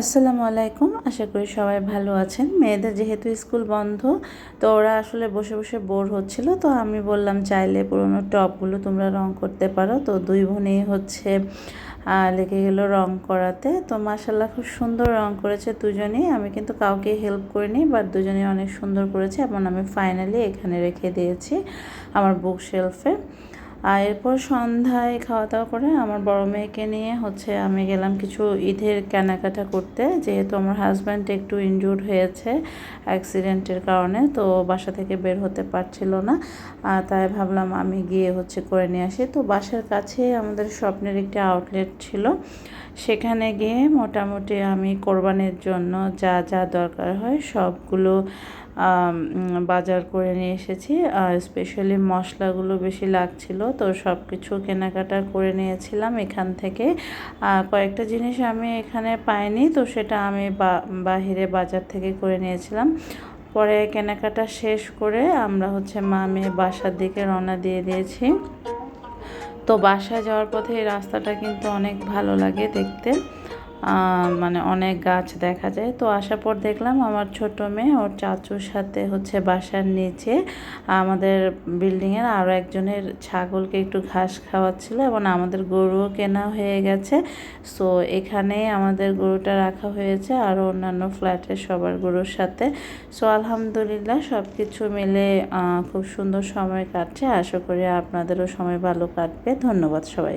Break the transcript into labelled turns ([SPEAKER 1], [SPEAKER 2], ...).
[SPEAKER 1] আসসালামু আলাইকুম। আশা করি সবাই ভালো আছেন। মেয়েদের যেহেতু স্কুল বন্ধ, তো ওরা আসলে বসে বসে বোর হচ্ছিল। তো আমি বললাম, চাইলে পুরোনো টপগুলো তোমরা রং করতে পারো। তো দুই বোনেই হচ্ছে লেগে গেলো রং করাতে। তো মাসাল্লাহ খুব সুন্দর রং করেছে দুজনেই। আমি কিন্তু কাউকে হেল্প করিনি বাট দুজনেই অনেক সুন্দর করেছে এবং আমি ফাইনালি এখানে রেখে দিয়েছি আমার বুক শেলফে আর এরপর সন্ধ্যায় খাওয়া দাওয়া করে আমার বড় মেয়েকে নিয়ে হচ্ছে আমি গেলাম কিছু ঈদের কেনাকাটা করতে। যেহেতু আমার হাজব্যান্ড একটু ইনজুর্ড হয়েছে অ্যাক্সিডেন্টের কারণে, তো বাসা থেকে বের হতে পারছিল না। তাই ভাবলাম আমি গিয়ে হচ্ছে করে নিয়ে আসি। তো বাসার কাছে আমাদের স্বপ্নের একটি আউটলেট ছিল। সেখানে গিয়ে মোটামুটি আমি কোরবানির জন্য যা যা দরকার হয় সবগুলো বাজার করে নিয়ে এসেছি। স্পেশালি মশলাগুলো বেশি লাগছিল, তো সব কিছু কেনাকাটা করে নিয়েছিলাম এখান থেকে। কয়েকটা জিনিস আমি এখানে পাইনি, তো সেটা আমি বাহিরে বাজার থেকে করে নিয়েছিলাম। পরে কেনাকাটা শেষ করে আমরা হচ্ছে মা মেয়ে বাসার দিকে রওনা দিয়ে দিয়েছি। তো বাসায় যাওয়ার পথে এই রাস্তাটা কিন্তু অনেক ভালো লাগে দেখতে। মানে অনেক গাছ দেখা যায়। তো আসার পর দেখলাম আমার ছোট মেয়ে, ওর চাচুর সাথে হচ্ছে বাসার নিচে আমাদের বিল্ডিংয়ের আরও একজনের ছাগলকে একটু ঘাস খাওয়াচ্ছিল এবং আমাদের গরুও কেনা হয়ে গেছে। সো এখানে আমাদের গরুটা রাখা হয়েছে আরও অন্যান্য ফ্ল্যাটের সবার গরুর সাথে। সো আলহামদুলিল্লাহ সব কিছু মিলে খুব সুন্দর সময় কাটছে। আশা করি আপনাদেরও সময় ভালো কাটবে। ধন্যবাদ সবাই